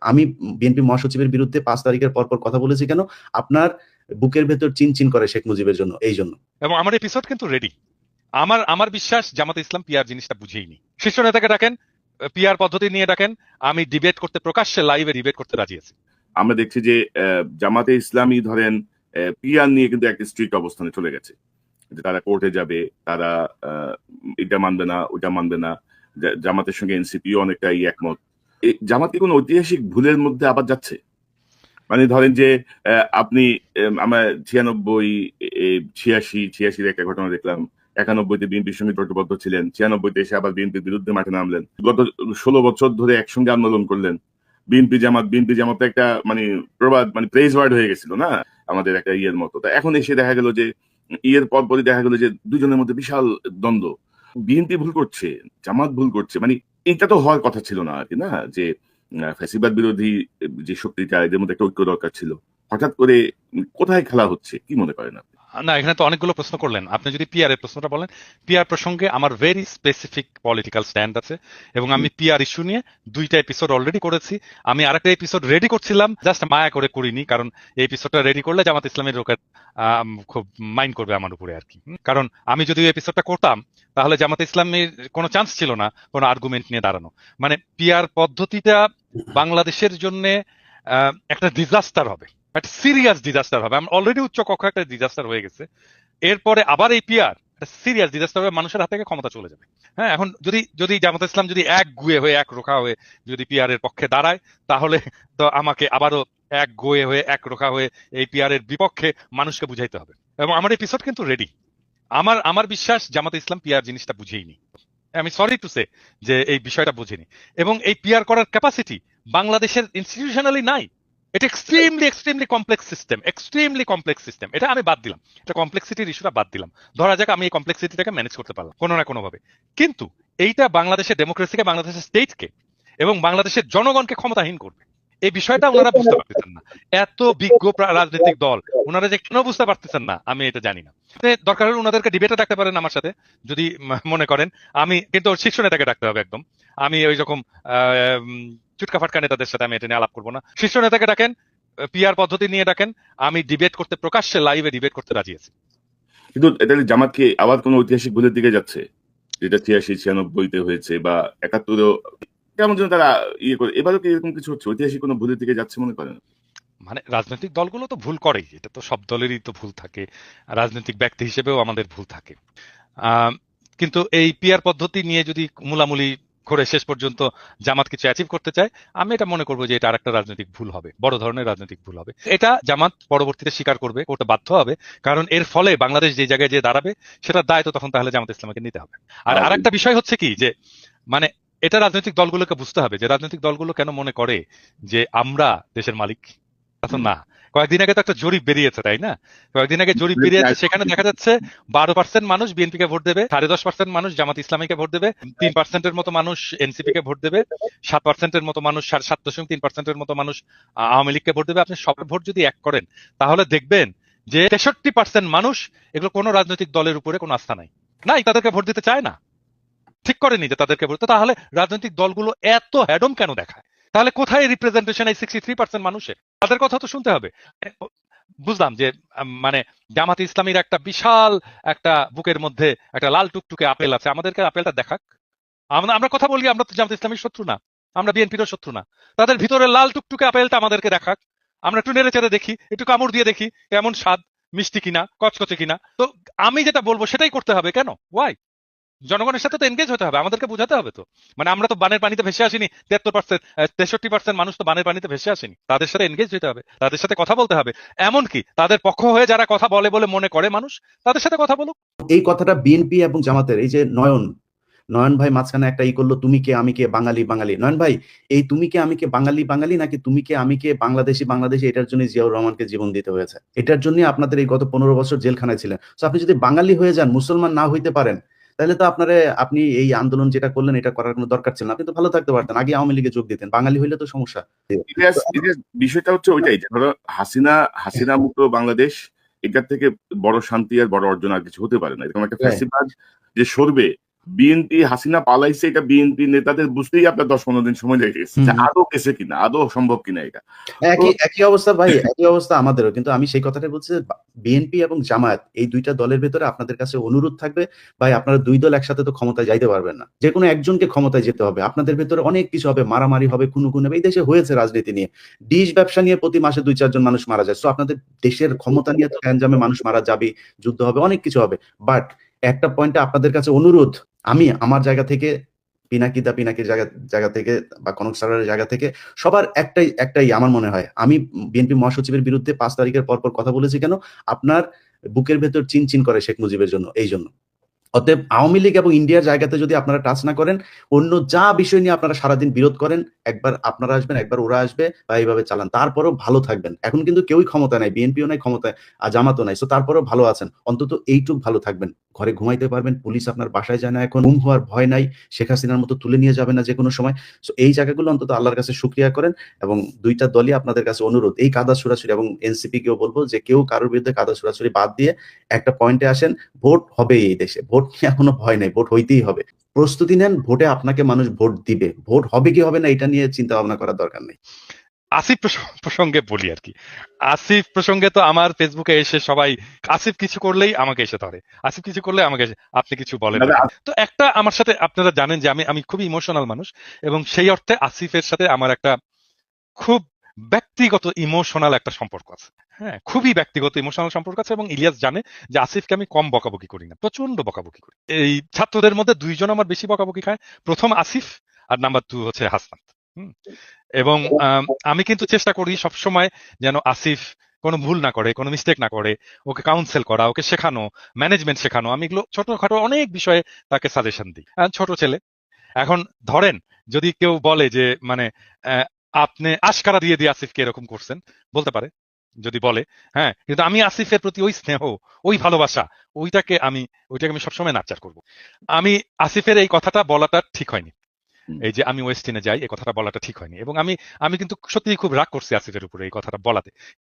আমি বিএনপি মহাসচিবের বিরুদ্ধে পাঁচ তারিখের পর পর কথা বলেছি কেন? আপনার বুকের ভেতর চিন চিন করে শেখ মুজিবের জন্য এই জন্য। এবং আমার এপিসোড কিন্তু রেডি আমার আমার বিশ্বাস জামাতে ইসলাম পিআর জিনিসটা বুঝেইনি। শীর্ষ নেতাকে ডাকেন পিআর পদ্ধতি নিয়ে ডাকেন আমি ডিবেট করতে প্রকাশ্যে লাইভে ডিবেট করতে রাজি আছি। আমরা দেখছি যে আহ, জামাতে ইসলামী ধরেন পিয়ার নিয়ে কিন্তু একটা স্ট্রিক্ট অবস্থানে চলে গেছে। যে তারা কোর্টে যাবে তারা আহ, এটা মানবে না ওটা মানবে না। জামাতের সঙ্গে এনসিপিও অনেকটাই একমত। জামাত কি কোনো ঐতিহাসিক ভুলের মধ্যে আবার যাচ্ছে? মানে ধরেন যে আপনি আমরা ছিয়ানব্বই ছিয়াশি, ছিয়াশির একটা ঘটনা দেখলাম। একানব্বইতে বিএনপির সঙ্গে জোটবদ্ধ ছিলেন। ছিয়ানব্বইতে এসে আবার বিএনপির বিরুদ্ধে মাঠে নামলেন। গত ষোলো বছর ধরে একসঙ্গে আন্দোলন করলেন। বিএনপি জামাত বিএনপি জামাত একটা মানে প্রবাদ মানে প্রেজ ওয়ার্ড হয়ে গেছিল, না? আমাদের একটা ইয়ের মতো। তা এখন এসে দেখা গেল যে, ইয়ের পর পরই দেখা গেল যে, দুজনের মধ্যে বিশাল দ্বন্দ্ব। বিএনপি ভুল করছে, জামাত ভুল করছে। মানে এটা তো হওয়ার কথা ছিল না আর কি, না? যে ফ্যাসিবাদ বিরোধী যে শক্তিটা এদের মধ্যে একটা ঐক্য দরকার ছিল। হঠাৎ করে কোথায় খেলা হচ্ছে? কি মনে করেন আপনি? না এখানে তো অনেকগুলো প্রশ্ন করলেন। আপনি যদি পিআর এর প্রশ্নটা বলেন পিআর প্রসঙ্গে আমার ভেরি স্পেসিফিক পলিটিক্যাল স্ট্যান্ড আছে এবং আমি পিআর ইস্যু নিয়ে দুইটা এপিসোড অলরেডি করেছি। আমি আরেকটা এপিসোড রেডি করছিলাম জাস্ট মায়া করে করিনি কারণ এই এপিসোডটা রেডি করলে জামাত ইসলামের লোকের খুব মাইন্ড করবে আমার উপরে আর কি। কারণ আমি যদি ওই এপিসোডটা করতাম তাহলে জামাত ইসলামের কোনো চান্স ছিল না কোনো আর্গুমেন্ট নিয়ে দাঁড়ানো। মানে পিআর পদ্ধতিটা বাংলাদেশের জন্য একটা ডিজাস্টার হবে। একটা সিরিয়াস ডিজাস্টার হবে। আমরা অলরেডি উচ্চ কক্ষ একটা ডিজাস্টার হয়ে গেছে। এরপরে আবার এই পিআর একটা সিরিয়াস ডিজাস্টার হবে মানুষের হাত থেকে ক্ষমতা চলে যাবে। হ্যাঁ এখন যদি যদি জামাত ইসলাম যদি এক গুয়ে হয়ে, এক রোখা হয়ে যদি পিআর এর পক্ষে দাঁড়ায়, তাহলে তো আমাকে আবারও এক গোয়ে হয়ে, এক রোখা হয়ে এই পিআর এর বিপক্ষে মানুষকে বুঝাইতে হবে। এবং আমার এপিসোড কিন্তু রেডি আমার আমার বিশ্বাস জামাত ইসলাম পিআর জিনিসটা বুঝেইনি। আমি সরি টু সে যে এই বিষয়টা বুঝিনি। এবং এই পিআর করার ক্যাপাসিটি বাংলাদেশের ইনস্টিটিউশনালি নাই। এটা extremely extremely complex system extremely complex system এটা আমি বাদ দিলাম। এটা কমপ্লেক্সিটির ইস্যুটা বাদ দিলাম। ধরা যাক আমি এই কমপ্লেক্সিটিটাকে ম্যানেজ করতে পারলাম, কোনো না কোনোভাবে। কিন্তু এইটা বাংলাদেশের ডেমোক্রেসিকে বাংলাদেশের স্টেটকে এবং বাংলাদেশের জনগণকে ক্ষমতাহীন করবে। এই বিষয়টা ওনারা বুঝতে পারতেছেন না। এত বিজ্ঞ রাজনৈতিক দল ওনারা যে কেন বুঝতে পারতেছেন না? আমি এটা জানি না। দরকার হলে ওনাদেরকে ডিবেটে ডাকতে পারেন আমার সাথে যদি মনে করেন। আমি কিন্তু ওর শীর্ষ নেতাকে ডাকতে হবে একদম। আমি ওই রকম চুটকা ফাটকা নেতাদের সাথে আমি এটা নিয়ে আলাপ করব না। শীর্ষ নেতাকে ডাকেন পিআর পদ্ধতি নিয়ে ডাকেন। আমি ডিবেট করতে প্রকাশ্যে লাইভে ডিবেট করতে রাজি আছি। কিন্তু এটা জামাত কি আবার কোনো ঐতিহাসিক ভুলের দিকে যাচ্ছে? যেটা ছিয়াশি ছিয়ানব্বইতে হয়েছে বা একাত্তরেও কেমন যেন তারা ইয়ে করে। এবারও কি এরকম কিছু হচ্ছে? ঐতিহাসিক কোনো ভুলের দিকে যাচ্ছে মনে করেন? মানে রাজনৈতিক দলগুলো তো ভুল করেই। এটা তো সব দলেরই তো ভুল থাকে। রাজনৈতিক ব্যক্তি হিসেবেও আমাদের ভুল থাকে। কিন্তু এই পিআর পদ্ধতি নিয়ে যদি মূলামূলি করে শেষ পর্যন্ত জামাত কিছু অ্যাচিভ করতে চায় আমি এটা মনে করব যে এটা আরেকটা রাজনৈতিক ভুল হবে। বড় ধরনের রাজনৈতিক ভুল হবে। এটা জামাত পরবর্তীতে স্বীকার করবে করতে বাধ্য হবে। কারণ এর ফলে বাংলাদেশ যে জায়গায় যে দাঁড়াবে সেটা দায় তো তখন তাহলে জামাত ইসলামকে নিতে হবে। আর- আরেকটা বিষয় হচ্ছে কি যে মানে এটা রাজনৈতিক দলগুলোকে বুঝতে হবে যে রাজনৈতিক দলগুলো কেন মনে করে যে আমরা দেশের মালিক? না। কয়েকদিন আগে তো একটা জরিপ বেরিয়েছে, তাই না? কয়েকদিন আগে জরিপ বেরিয়েছে, সেখানে দেখা যাচ্ছে বারো পার্সেন্ট মানুষ বিএনপি কে ভোট দেবে, সাড়ে দশ পার্সেন্ট মানুষ জামাত ইসলামীকে ভোট দেবে, তিন পার্সেন্টের মতো মানুষ এনসিপি কে ভোট দেবে, সাত পার্সেন্টের মতো মানুষ, সাড়ে সাত দশমিক তিন পার্সেন্টের মতো মানুষ আওয়ামী লীগকে ভোট দেবে। আপনি সব ভোট যদি এক করেন, তাহলে দেখবেন যে তেষট্টি পার্সেন্ট মানুষ এগুলো কোনো রাজনৈতিক দলের উপরে কোনো আস্থা নাই। নাই, তাদেরকে ভোট দিতে চায় না। ঠিক করেনি যে তাদেরকে ভোট তো তাহলে রাজনৈতিক দলগুলো এত হ্যাডম কেন দেখায়? তাহলে কোথায় রিপ্রেজেন্টেশন এই সিক্সটি থ্রি পার্সেন্ট মানুষের? তাদের কথা তো শুনতে হবে। বুঝলাম যে মানে জামাত ইসলামীর একটা বিশাল একটা বুকের মধ্যে একটা লাল টুকটুকে আপেল আছে। আমাদেরকে আপেলটা দেখাক। আমরা আমরা কথা বলি, আমরা তো জামাত ইসলামীর শত্রু না। আমরা বিএনপিরও শত্রু না। তাদের ভিতরে লাল টুকটুকে আপেলটা আমাদেরকে দেখাক। আমরা একটু নেড়ে চেড়ে দেখি, একটু কামড় দিয়ে দেখি কেমন স্বাদ, মিষ্টি কিনা, কচকচে কিনা। তো আমি যেটা বলব সেটাই করতে হবে। কেন? ওয়াই জনগণের সাথে তো এনগেজ হতে হবে, আমাদেরকে বোঝাতে হবে তো। মানে আমরা তো বানের পানিতে ভেসে আসিনি তিয়াত্তর পার্সেন্ট তেষট্টি পার্সেন্ট মানুষ তো বানের পানিতে ভেসে আসেনি। তাদের সাথে এনগেজ হতে হবে, তাদের সাথে কথা বলতে হবে। এমনকি তাদের পক্ষ হয়ে যারা কথা বলে বলে মনে করে মানুষ, তাদের সাথে কথা বলুক। এই কথাটা বিএনপি এবং জামাতের, এই যে নয়ন নয়ন ভাই মাঝখানে একটা ই করল, তুমি কে, আমি কে, বাঙালি বাঙালি। নয়ন ভাই, এই তুমি কে, আমি কে, বাঙালি বাঙালি নাকি তুমি কে, আমি কে, বাংলাদেশি বাংলাদেশি এটার জন্য জিয়াউর রহমানকে জীবন দিতে হয়েছে। এটার জন্য আপনাদের এই গত পনেরো বছর জেলখানায় ছিলেন। তো আপনি যদি বাঙালি হয়ে যান, মুসলমান না হইতে পারেন তাহলে তো আপনারে আপনি এই আন্দোলন যেটা করলেন এটা করার কোনো দরকার ছিল না। আপনি তো ভালো থাকতে পারতেন আগে আওয়ামী লীগে যোগ দিতেন বাঙালি হইলে তো সমস্যা। ইতিহাস ইতিহাস বিষয়টা হচ্ছে ওইটাই যে ধরো হাসিনা হাসিনা মুক্ত বাংলাদেশ এটার থেকে বড় শান্তি আর বড় অর্জন আর কিছু হতে পারে না। এরকম একটা ফ্যাসিবাজ যে সরবে বিএনপি হাসিনা পালাইছে এটা বিএনপি নেতাদের বুঝতেই আপনার দশ পনেরো দিন সময় লেগে গেছে। যে আদৌ গেছে কিনা? আদৌ সম্ভব কিনা এটা? একই একই অবস্থা ভাই একই অবস্থা আমাদেরও। কিন্তু আমি সেই কথাটা বলছি বিএনপি এবং জামায়াত এই দুইটা দলের ভেতরে আপনাদের কাছে অনুরোধ থাকবে ভাই আপনারা দুই দল একসাথে তো ক্ষমতায় যাইতে পারবেন না। যে কোনো একজনকে ক্ষমতায় যেতে হবে। আপনাদের ভেতরে অনেক কিছু হবে মারামারি হবে খুনু খুন হবে এই দেশে হয়েছে রাজনীতি নিয়ে। ডিশ ব্যবসা নিয়ে প্রতি মাসে দুই চারজন মানুষ মারা যায়। তো আপনাদের দেশের ক্ষমতা নিয়ে তো গ্যাঞ্জামে মানুষ মারা যাবে যুদ্ধ হবে অনেক কিছু হবে। বাট একটা পয়েন্টে আপনাদের কাছে অনুরোধ, আমি আমার জায়গা থেকে, পিনাকিদা পিনাকির জায়গা জায়গা থেকে বা কনক সারের জায়গা থেকে সবার একটাই একটাই আমার মনে হয়। আমি বিএনপি মহাসচিবের বিরুদ্ধে পাঁচ তারিখের পর পর কথা বলেছি কেন? আপনার বুকের ভেতর চিন চিন করে শেখ মুজিবের জন্য, এই জন্য। অতএব আওয়ামী লীগ এবং ইন্ডিয়ার জায়গাতে যদি আপনারা টাচ না করেন, অন্য যা বিষয় নিয়ে আপনারা সারাদিন বিরোধ করেন, একবার আপনারা আসবেন, একবার ওরা আসবে বা এইভাবে চালান। তারপরেও ভালো থাকবেন। এখন কিন্তু কেউই ক্ষমতা নাই, বিএনপিও নাই ক্ষমতায় আর জামাতও নাই। তো তারপরেও ভালো আছেন। অন্তত এইটুক ভালো থাকবেন। ঘরে ঘুমাইতে পারবেন, পুলিশ আপনার বাসায় যায় না এখন ঘুম হওয়ার ভয় নাই, শেখ হাসিনার মতো তুলে নিয়ে যাবে না যে কোনো সময়। তো এই জায়গাগুলো অন্তত আল্লাহর কাছে শুক্রিয়া করেন এবং দুইটা দলই আপনাদের কাছে অনুরোধ। এই কাদা ছুড়াছুড়ি এবং এনসিপি কেও বলব যে কেউ কারোর বিরুদ্ধে কাদা ছুড়াছুড়ি বাদ দিয়ে একটা পয়েন্টে আসেন, ভোট হবে এই দেশে। ভোট নিয়ে এখনও ভয় নেই ভোট হইতেই হবে। প্রস্তুতি নেন ভোটে আপনাকে মানুষ ভোট দিবে। ভোট হবে কি হবে না এটা নিয়ে চিন্তা ভাবনা করার দরকার নেই। আসিফ প্রসঙ্গে বলি আর কি। আসিফ প্রসঙ্গে তো আমার ফেসবুকে এসে সবাই আসিফ কিছু করলেই আমাকে এসে ধরে। আসিফ কিছু করলে আমাকে এসে, আপনি কিছু বলেন। তো একটা আমার সাথে আপনারা জানেন যে আমি আমি খুবই ইমোশনাল মানুষ এবং সেই অর্থে আসিফের সাথে আমার একটা খুব ব্যক্তিগত ইমোশনাল একটা সম্পর্ক আছে। হ্যাঁ খুবই ব্যক্তিগত ইমোশনাল সম্পর্ক আছে এবং ইলিয়াস জানে যে আসিফকে আমি কম বকাবকি করি না প্রচণ্ড বকাবকি করি। এই ছাত্রদের মধ্যে দুইজন আমার বেশি বকাবকি খায় প্রথম আসিফ আর নাম্বার টু হচ্ছে হাসনাত। এবং আম, কিন্তু চেষ্টা করি সবসময় যেন আসিফ কোনো ভুল না করে কোনো মিস্টেক না করে ওকে কাউন্সেল করা ওকে শেখানো ম্যানেজমেন্ট শেখানো আমি এগুলো ছোটখাটো অনেক বিষয়ে তাকে সাজেশন দিই। ছোট ছেলে। এখন ধরেন যদি কেউ বলে যে মানে আপনি আশকারা দিয়ে দিয়ে আসিফকে এরকম করছেন বলতে পারে যদি বলে হ্যাঁ কিন্তু আমি আসিফের প্রতি ওই স্নেহ ওই ভালোবাসা ওইটাকে আমি ওইটাকে আমি সবসময় নাচার করব। আমি আসিফের এই কথাটা বলাটা ঠিক হয়নি। এই যে আমি ওয়েস্টিনে যাই এই কথাটা বলাটা ঠিক হয়নি। এবং আমি আমি কিন্তু সত্যি খুব রাগ করছি আসিফের উপরে এই কথাটা বলাতে।